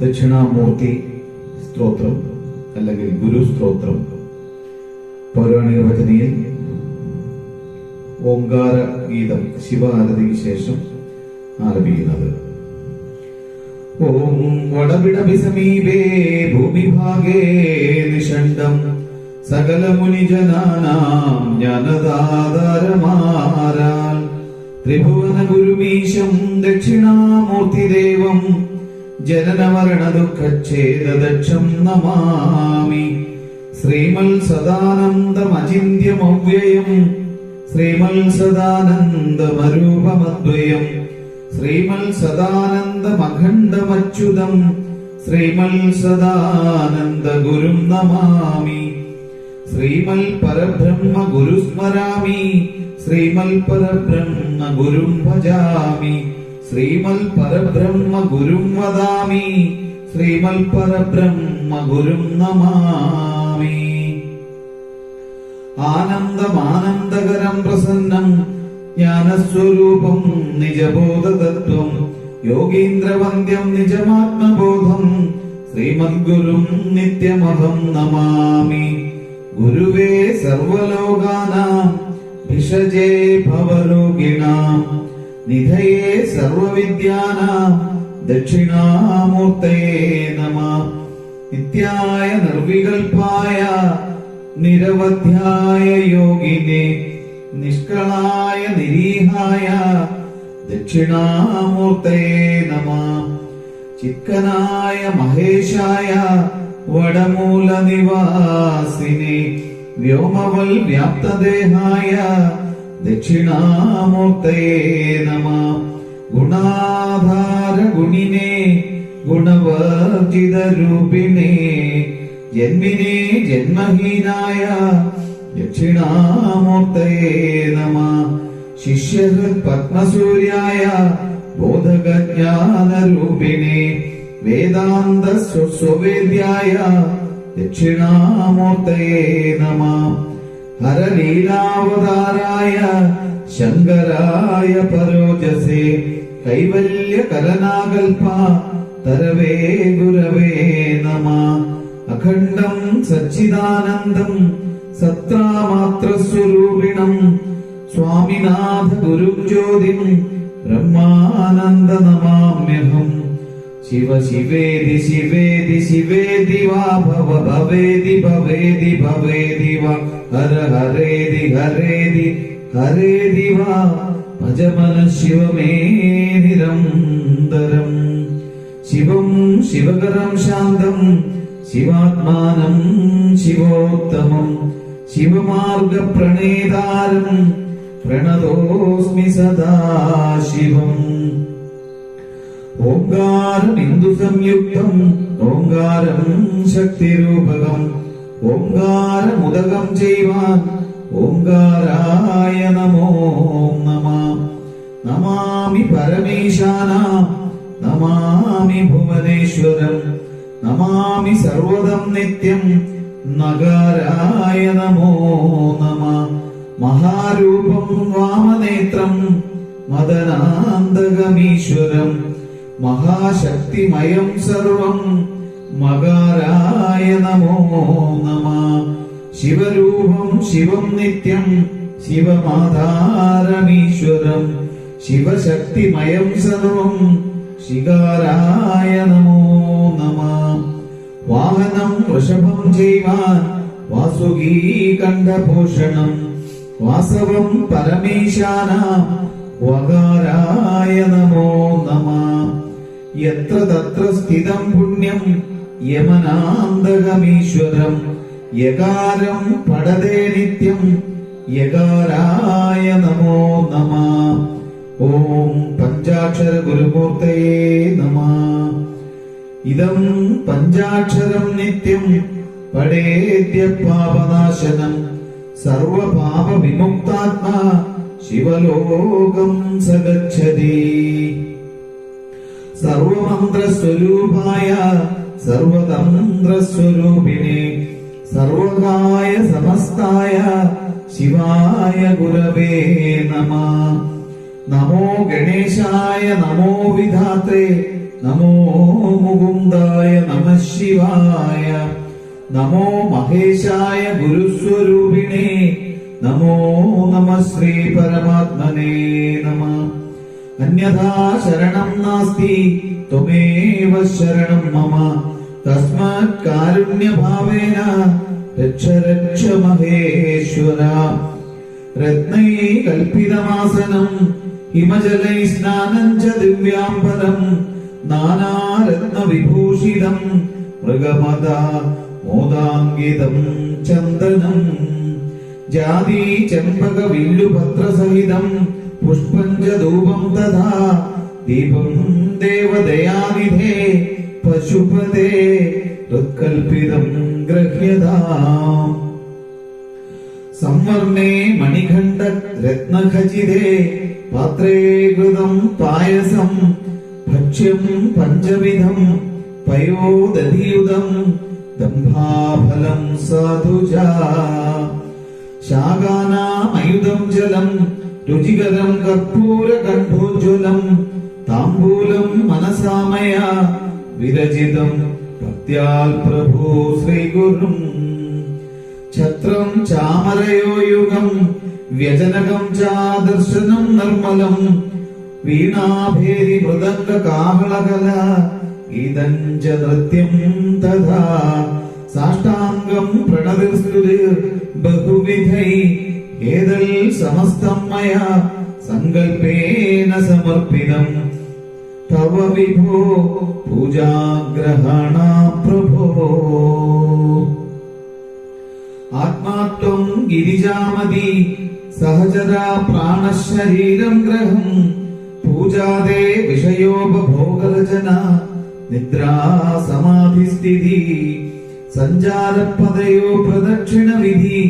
ദക്ഷിണാമൂർത്തി സ്തോത്രം അല്ലെങ്കിൽ ഗുരു സ്തോത്രം. പൗരാണിക ഭജനയിൽ ഓങ്കാര ഗീതം ശിവനാരതിക്ക് ശേഷം ആലപിക്കുന്നത് ഓം വടവിടപി സമീപേ ഭൂമിഭാഗേ നിഷണ്ഡം സകല മുനിജനാനാം ജ്ഞാനദാതാരമാരാൽ. ത്രിഭുവന ഗുരുമീശം ദക്ഷിണാമൂർത്തിദേവം ജനനമരണ ദുഃഖച്ഛേദദക്ഷം നമാമി ശ്രീമൽ സദാനന്ദമചിന്യമവ്യയം ശ്രീമൽ സദാനന്ദമരൂപമദ്വയം ശ്രീമൽ സദാനന്ദമഖണ്ഡമച്യുതം ശ്രീമൽ സദാനന്ദ ഗുരും നമാമി ശ്രീമൽ പരബ്രഹ്മ ഗുരു സ്മരാമി ശ്രീമൽ പരബ്രഹ്മ ഗുരും ഭജാമി ശ്രീമൽ പരബ്രഹ്മ ഗുരും വദാമി. ശ്രീമൽ പരബ്രഹ്മ ഗുരും നമാമി. ആനന്ദമാനന്ദകരം പ്രസന്നം ജ്ഞാനസ്വരൂപം നിജബോധതത്വം യോഗീന്ദ്രവന്ദ്യം നിജമാത്മബോധം ശ്രീമദ്ഗുരും നിത്യമഹം നമാമി. ഗുരുവേ സർവലോകാനാം ഭിഷജേ ഭവരോഗിണാം. നിധയേ സർവവിദ്യാനാം ദക്ഷിണാമൂർത്തയേ നമ. നിത്യായ നിർവികൽപ്പായ നിരവധ്യായ യോഗിനെ നിഷ്കളായ നിരീഹായ ദക്ഷിണാമൂർത്തയേ നമ. ചിക്കനായ മഹേശായ വടമൂല നിവാസിനെ വ്യോമവൽ വ്യാപ്തദേഹായ ദക്ഷിണാമൂർത്തയേ നമ. ഗുണാധാര ഗുണിനെ ഗുണവർജിത രൂപിണേ ജന്മിനെ ജന്മഹീനായ ദക്ഷിണാമൂർത്തയേ നമ. ശിഷ്യഹൃത് പത്മസൂര്യായ ബോധകജ്ഞാനരൂപിണേ വേദാന്ത സ്വവേദ്യായ ദക്ഷിണാമൂർത്തയേ നമ. ഹരലീലാവതാരായ ശങ്കരായ പരോജസേ കൈവല്യ കലനാകൽപ തരവേ ഗുരവേ നമ. അഖണ്ഡം സച്ചിദാനന്ദം സത്രാമാത്രസ്വരൂപിണം. സ്വാമിനാഥ ഗുരു ജ്യോതിം ബ്രഹ്മാനന്ദ നമാമ്യഹം. शिव शिवेदि शिवेदि शिवेदि वा भव भवेदि भवेदि भवेदि वा। हर हरेदि हरेदि हरेदि वा। भज मन शिव मे निरन्तरम् शिवम् शिवकरम् शान्तम् शिवात्मानम् शिवोत्तमम् शिवमार्गप्रणेतारम् प्रणतोऽस्मि सदा शिवम्। ഓങ്കാരം ഇന്ദു സംയുക്തം ഓങ്കാരം ശക്തിരൂപകം. ഓങ്കാരമുദകം ചെയ്യ ഓങ്കാരായ നമോ നമ. നമാമി പരമേശാന നമാമി ഭുവനേശ്വരം. നമാമി സർവദം നിത്യം നഗാരായ നമോ നമ. മഹാരൂപം വാമനേത്രം മദനാന്തകമീശ്വരം. മഹാശക്തിമയം സർവം. മകാരായ നമോ നമ. ശിവരൂപം ശിവം നിത്യം. ശിവമാധാരമീശ്വരം ശിവശക്തിമയം സർവം. ശികാരായ നമോ നമ. വാഹനം വൃഷഭം ചെയ്യുവാൻ വാസുകീ കണ്ഠഭൂഷണം വാസവം പരമേശാന വകാരായ നമോ നമ. യത്ര തത്ര സ്ഥിതം പുണ്യം യമനാന്തകമീശ്വരം യകാരം പടതേ നിത്യം യകാരായ നമോ നമ. ഓം പഞ്ചാക്ഷര ഗുരുമൂർത്തയേ നമ. ഇതം പഞ്ചാക്ഷരം നിത്യം പടേദ്യ പാപനാശനം സർവപാപ വിമുക്താത്മാ ശിവലോകം സഗച്ഛതി. സർവമന്ത്രസ്വരൂപായ സർവതന്ത്രസ്വരൂപിണി സർവകായ സമസ്തായ ശിവായ ഗുരവേ നമ. നമോ ഗണേശായ നമോ വിധാത്രേ നമോ മുകുന്ദായ നമ ശിവായ. നമോ മഹേശായ ഗുരുസ്വരൂപിണേ നമോ നമ ശ്രീ പരമാത്മനേ നമ. അന്യഥാ ശരണം നാസ്തി ത്വമേവ ശരണം മമ. തസ്മാത് കാരുണ്യഭാവേന രക്ഷ രക്ഷ മഹേശ്വര രത്നൈ കൽപ്പിതമാസനം ഹിമജലൈ സ്നാനം ച ദിവ്യാംബരം നാനാരത്നവിഭൂഷിതം മൃഗമത മോദാങ്കിതം ചന്ദനം. ജാതി ചെമ്പക വില്ലുപത്രസഹിതം പുഷ്പഞ്ചധൂപം തഥാ. ദീപം ദേവദയാനിധേ പശുപതേ തത്കൽപ്പിതം ഗ്രഹ്യതാം. സംവർണേ മണികണ്ഠ രത്നഖചിതേ പാത്രേ കൃതം പായസം ഭക്ഷ്യം പഞ്ചവിധം പയോദധിയുതം ദംഭാഫലം സാധുജ. ശാകാനാമയുധം ജലം രുചികരം കർപ്പൂരകണ്ഠോജ്വലം താംബൂലം മനസാമയ വിരചിതം ഭക്ത്യാൽ പ്രഭു ശ്രീഗുരും. ഛത്രം ചാമരയോ യുഗം വ്യജനകം ചാദർശനം നിർമ്മലം വീണാഭേരി മൃദംഗ കാഹളകല ഗീതം ച നൃത്യം തഥാ സാഷ്ടാംഗം പ്രണതിർസ്തുതി ബഹുവിധൈ. ഏതൽ സമസ്തം മയ സങ്കൽപ്പേന സമർപ്പിതം. തവ വിഭോ പൂജാഗ്രഹണ പ്രഭോ. ആത്മാത്വം ഗിരിജാമതി സഹജരാ പ്രാണശരീരം ഗ്രഹം. പൂജാദേ വിഷയോപഭോഗരചന നിദ്രാ സമാധിസ്ഥിതി సంచారపదయో ప్రదక్షిణ విధి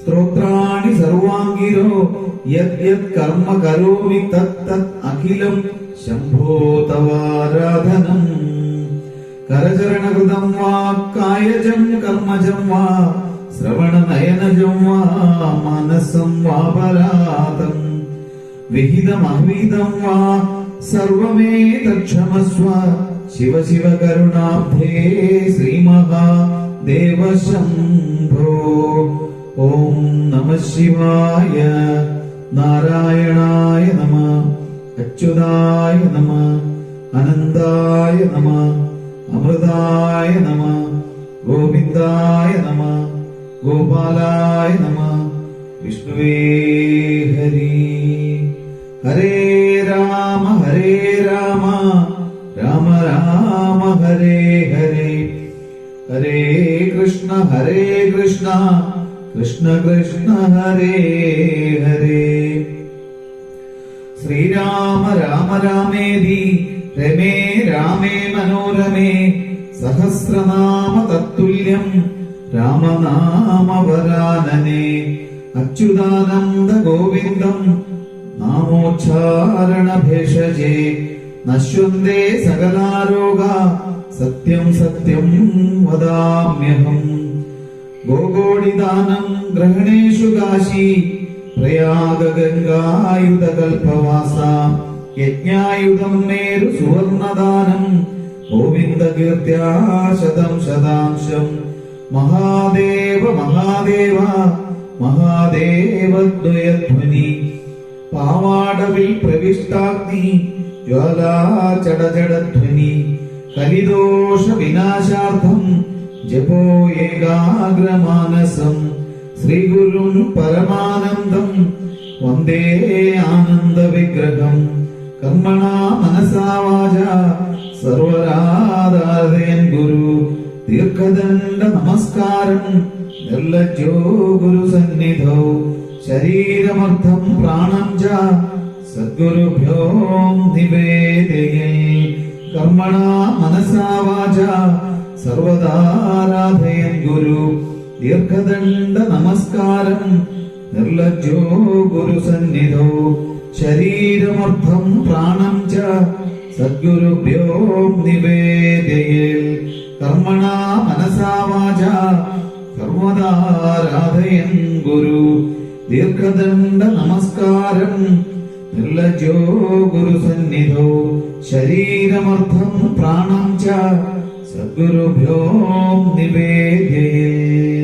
స్తోత్రాణి సర్వాంగిరో యత్ కర్మ కరోమి తత్ అఖిలం శంభో తవారాధనం కరచరణకృతం వా కాయజం కర్మజం వా శ్రవణ నయనజం వా మనసం వా పరాతం విహితం అహితం వా సర్వమే తక్షమస్వ శివ శివ కరుణాబ్ధే శ్రీమహా ദേവശംഭോ. ഓം നമ ശിവായ നാരായണായ നമ അച്യുതായ നമ അനന്തായ നമ അമൃതായ നമ ഗോവിന്ദായ നമ ഗോപാലായ നമ വിഷ്ണുവേ ഹരി. ഹരേ രാമ ഹരേ രാമ രാമ രാമ ഹരേ ഹരേ. ഹരേ കൃഷ്ണ ഹരേ കൃഷ്ണ കൃഷ്ണ കൃഷ്ണ ഹരേ ഹരേ. ശ്രീരാമ രാമ രാമേതി രമേ രാമേ മനോരമേ സഹസ്രനാമ തത്തുല്യം രാമനാമവരാനനെ. അച്യുതാനന്ദ ഗോവിന്ദം നാമോച്ചാരണ ഭേഷജേ. നശ്വന്തേ സകലാരോഗ സത്യം സത്യം വദാമ്യഹം. ഗോഗോടിദാനം ഗ്രഹണേഷു കാശി പ്രയാഗ ഗംഗായുധ കൽപവാസ യജ്ഞായുധം നേരു സുവർണദാനം ഗോവിന്ദ കീർത്തിയാ ശതം ശതാംശം. മഹാദേവ മഹാദേവ മഹാദേവദ്വയധ്വനി. പാവാടവിൽ പ്രവിഷ്ടാഗ്നി ജ്വാലാചടചടധ്വനി കലിദോഷ വിനാശാർത്ഥം ജപോ ഏകാഗ്രമാനസം ശ്രീഗുരും പരമാനന്ദം വന്ദേ ആനന്ദ വിഗ്രഹം കർമ്മണ മനസാ വാച സർവരാധാരയൻ ഗുരു ദീർഘദണ്ഡ നമസ്കാരം നിർലജ്ജോ ഗുരു സന്നിധൗ ശരീരമർത്ഥം പ്രാണം ച സദ്ഗുരുഭ്യോ നിവേദയേ കർമ്മണ മനസാവാച സർവദാരാധയൻ ഗുരു. ദീർഘദണ്ഡ നമസ്കാരം. നിർലജ്ജോ ഗുരു സന്നിധോ. ശരീരമർത്ഥം പ്രാണം ച. സദ്ഗുരുഭ്യോ നിവേദയേ. കർമ്മണ മനസാവാച സർവദാരാധയൻ ഗുരു. ദീർഘദണ്ഡ നമസ്കാരം. നിർലജ്ജോ ഗുരുസന്നിധോ ശരീരമർത്ഥം പ്രാണം ച സദ്ഗുരുഭ്യോ നിവേദയാമി